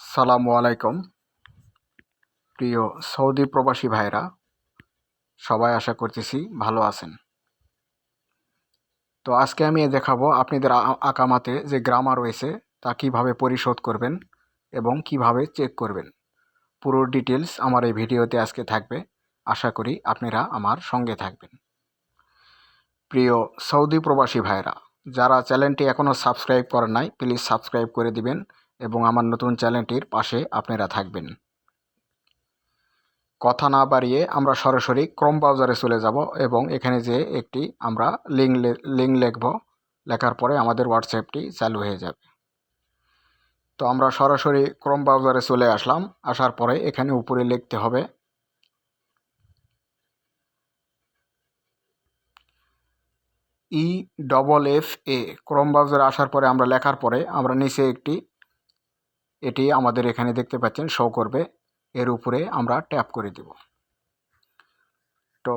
সালামু আলাইকুম। প্রিয় সৌদি প্রবাসী ভাইরা সবাই আশা করতেছি ভালো আছেন। তো আজকে আমি দেখাবো আপনাদের আকামাতে যে গ্রামার রয়েছে, তা কীভাবে পরিশোধ করবেন এবং কীভাবে চেক করবেন। পুরো ডিটেলস আমার এই ভিডিওতে আজকে থাকবে। আশা করি আপনারা আমার সঙ্গে থাকবেন। প্রিয় সৌদি প্রবাসী ভাইরা যারা চ্যানেলটি এখনও সাবস্ক্রাইব করেন নাই প্লিজ সাবস্ক্রাইব করে দিবেন। এবং আমার নতুন চ্যানেলটির পাশে আপনারা থাকবেন। কথা না বাড়িয়ে আমরা সরাসরি ক্রোম ব্রাউজারে চলে যাব এবং এখানে যে একটি আমরা লিঙ্ক লিঙ্ক লিখব, লেখার পরে আমাদের হোয়াটসঅ্যাপটি চালু হয়ে যাবে। তো আমরা সরাসরি ক্রোম ব্রাউজারে চলে আসলাম, আসার পরে এখানে উপরে লিখতে হবে। E double F A Chrome ব্রাউজারে আসার পরে আমরা লেখার পরে আমরা নিচে একটি এটি আমাদের এখানে দেখতে পাচ্ছেন শো করবে। এর উপরে আমরা ট্যাপ করে দেব। তো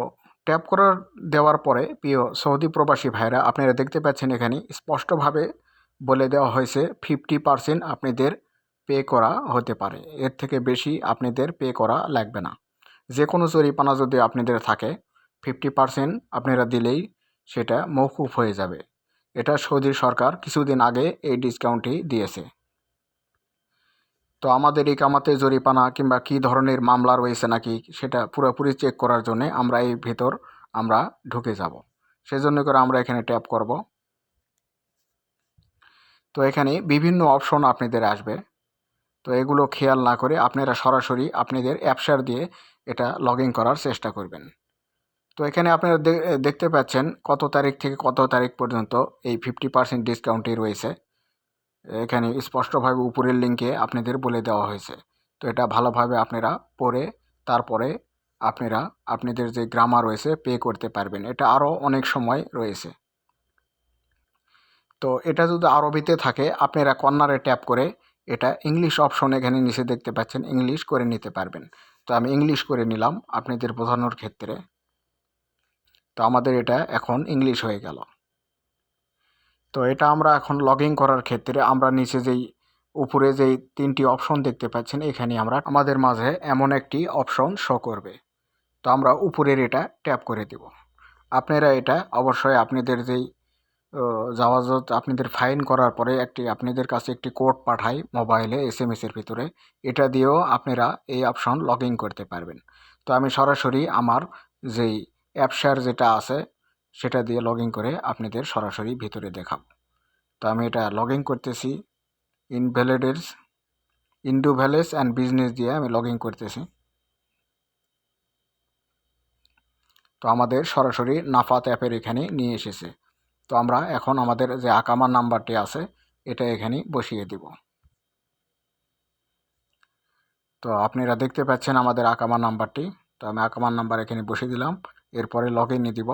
ট্যাপ করার দেওয়ার পরে, প্রিয় সৌদি প্রবাসী ভাইরা আপনারা দেখতে পাচ্ছেন এখানে স্পষ্টভাবে বলে দেওয়া হয়েছে ফিফটি পার্সেন্ট আপনাদের পে করা হতে পারে। এর থেকে বেশি আপনাদের পে করা লাগবে না। যে কোনো জরিপানা যদি আপনাদের থাকে ফিফটি পার্সেন্ট আপনারা দিলেই সেটা মৌকুফ হয়ে যাবে। এটা সৌদি সরকার কিছুদিন আগে এই ডিসকাউন্টটি দিয়েছে। তো আমাদের এই কামাতে জরিপানা কিংবা কী ধরনের মামলা রয়েছে নাকি সেটা পুরোপুরি চেক করার জন্যে আমরা এই ভেতর আমরা ঢুকে যাব। সেজন্য করে আমরা এখানে ট্যাপ করব। তো এখানে বিভিন্ন অপশন আপনাদের আসবে। তো এগুলো খেয়াল না করে আপনারা সরাসরি আপনাদের অ্যাপসার দিয়ে এটা লগ করার চেষ্টা করবেন। তো এখানে আপনারা দেখতে পাচ্ছেন কত তারিখ থেকে কত তারিখ পর্যন্ত এই ফিফটি পার্সেন্ট ডিসকাউন্টই রয়েছে। এখানে স্পষ্টভাবে উপরের লিঙ্কে আপনাদের বলে দেওয়া হয়েছে। তো এটা ভালোভাবে আপনারা পড়ে, তারপরে আপনারা আপনাদের যে গ্রামার রয়েছে পে করতে পারবেন। এটা আরও অনেক সময় রয়েছে। তো এটা যদি আরবিতে থাকে, আপনারা কর্নারে ট্যাপ করে এটা ইংলিশ অপশন এখানে নিচে দেখতে পাচ্ছেন ইংলিশ করে নিতে পারবেন। তো আমি ইংলিশ করে নিলাম আপনাদের বোঝানোর ক্ষেত্রে। তো আমাদের এটা এখন ইংলিশ হয়ে গেল। তো এটা আমরা এখন লগ করার ক্ষেত্রে আমরা নিচে যেই, উপরে যেই তিনটি অপশন দেখতে পাচ্ছেন, এখানে আমরা আমাদের মাঝে এমন একটি অপশন শো করবে। তো আমরা উপরের এটা ট্যাপ করে দেব। আপনারা এটা অবশ্যই আপনাদের যেই যাওয়াজত আপনাদের ফাইন করার পরে একটি, আপনাদের কাছে একটি কোড পাঠায় মোবাইলে এস এম এসের ভিতরে। এটা দিয়েও আপনারা এই অপশন লগ করতে পারবেন। তো আমি সরাসরি আমার যেই অ্যাপসার যেটা আছে সেটা দিয়ে লগ ইন করে আপনাদের সরাসরি ভিতরে দেখাব। তো আমি এটা লগ ইন করতেছি। ইনভ্যালিডেস ইন্ডু ভ্যালেস অ্যান্ড বিজনেস দিয়ে আমি লগ ইন করতেছি। তো আমাদের সরাসরি নাফাত অ্যাপের এখানে নিয়ে এসেছে। তো আমরা এখন আমাদের যে আকামার নাম্বারটি আছে, এটা এখানে বসিয়ে দিব। তো আপনারা দেখতে পাচ্ছেন আমাদের আকামার নাম্বারটি। তো আমি আকামার নাম্বার এখানে বসিয়ে দিলাম। এরপরে লগ ইনে দিব।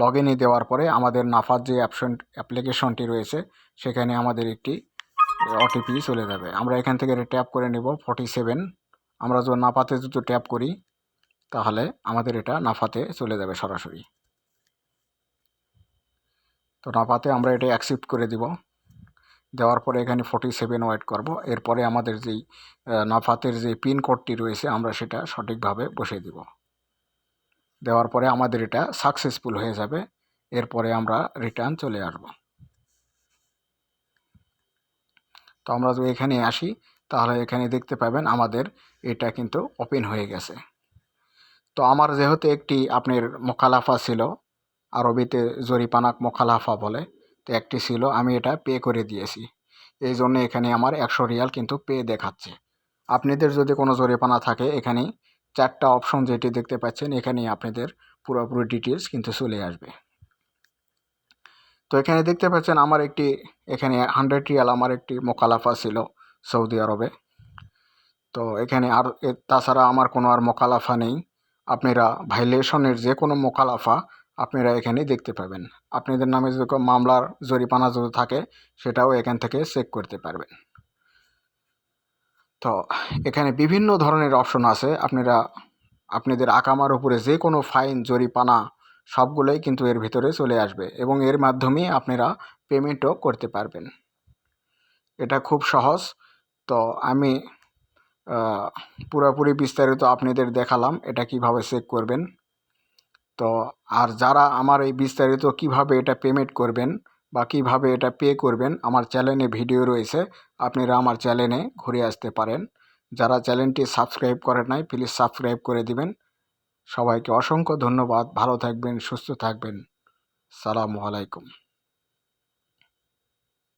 লগ ইনে দেওয়ার পরে আমাদের নাফাত যে অ্যাপশন অ্যাপ্লিকেশনটি রয়েছে, সেখানে আমাদের একটি ওটিপি চলে যাবে। আমরা এখান থেকে ট্যাপ করে নেব ফর্টি সেভেন আমরা যদি নাফাতে যদি ট্যাপ করি, তাহলে আমাদের এটা নাফাতে চলে যাবে সরাসরি। তো নাফাতে আমরা এটা অ্যাকসেপ্ট করে দিব। দেওয়ার পরে এখানে ফর্টি সেভেন ওয়েট করব। এরপরে আমাদের যেই নাফাতের যে পিন কোডটি রয়েছে, আমরা সেটা সঠিকভাবে বসিয়ে দিব। দেওয়ার পরে আমাদের এটা সাকসেসফুল হয়ে যাবে। এরপরে আমরা রিটার্ন চলে আসব। তো আমরা যদি এখানে আসি, তাহলে এখানে দেখতে পাবেন আমাদের এটা কিন্তু ওপেন হয়ে গেছে। তো আমার যেহেতু একটি আপনার মোকালাফা ছিল, আরবিতে জরিপানাক মোকালাফা বলে, তো একটি ছিল, আমি এটা পে করে দিয়েছি। এই জন্য এখানে আমার একশো রিয়াল কিন্তু পে দেখাচ্ছে। আপনাদের যদি কোনো জরিপানা থাকে এখানে চারটা অপশন যেটি দেখতে পাচ্ছেন এখানে আপনাদের পুরোপুরি ডিটেলস কিন্তু চলে আসবে। তো এখানে দেখতে পাচ্ছেন আমার একটি, এখানে হান্ড্রেড রিয়াল আমার একটি মোকালাফা ছিল সৌদি আরবে। তো এখানে আর তাছাড়া আমার কোনো আর মোকালাফা নেই। আপনারা ভাইলেশনের যে কোনো মোকালাফা আপনারা এখানে দেখতে পাবেন। আপনাদের নামে যদি মামলার জরিপানা যদি থাকে, সেটাও এখান থেকে চেক করতে পারবেন। তো এখানে বিভিন্ন ধরনের অপশন আছে। আপনারা, আপনাদের আকামার উপরে যে কোনো ফাইন জরিপানা সবগুলোই কিন্তু এর ভিতরে চলে আসবে এবং এর মাধ্যমে আপনারা পেমেন্টও করতে পারবেন। এটা খুব সহজ। তো আমি পুরোপুরি বিস্তারিত আপনাদের দেখালাম এটা কীভাবে চেক করবেন। তো আর যারা আমার এই বিস্তারিত কীভাবে এটা পেমেন্ট করবেন বা কীভাবে এটা পে করবেন। আমার চ্যানেলে ভিডিও রয়েছে, আপনারা আমার চ্যানেলে ঘুরে আসতে পারেন। যারা চ্যানেলটি সাবস্ক্রাইব করেন নাই, প্লিজ সাবস্ক্রাইব করে দিবেন। সবাইকে অসংখ্য ধন্যবাদ। ভালো থাকবেন, সুস্থ থাকবেন। সালামু আলাইকুম।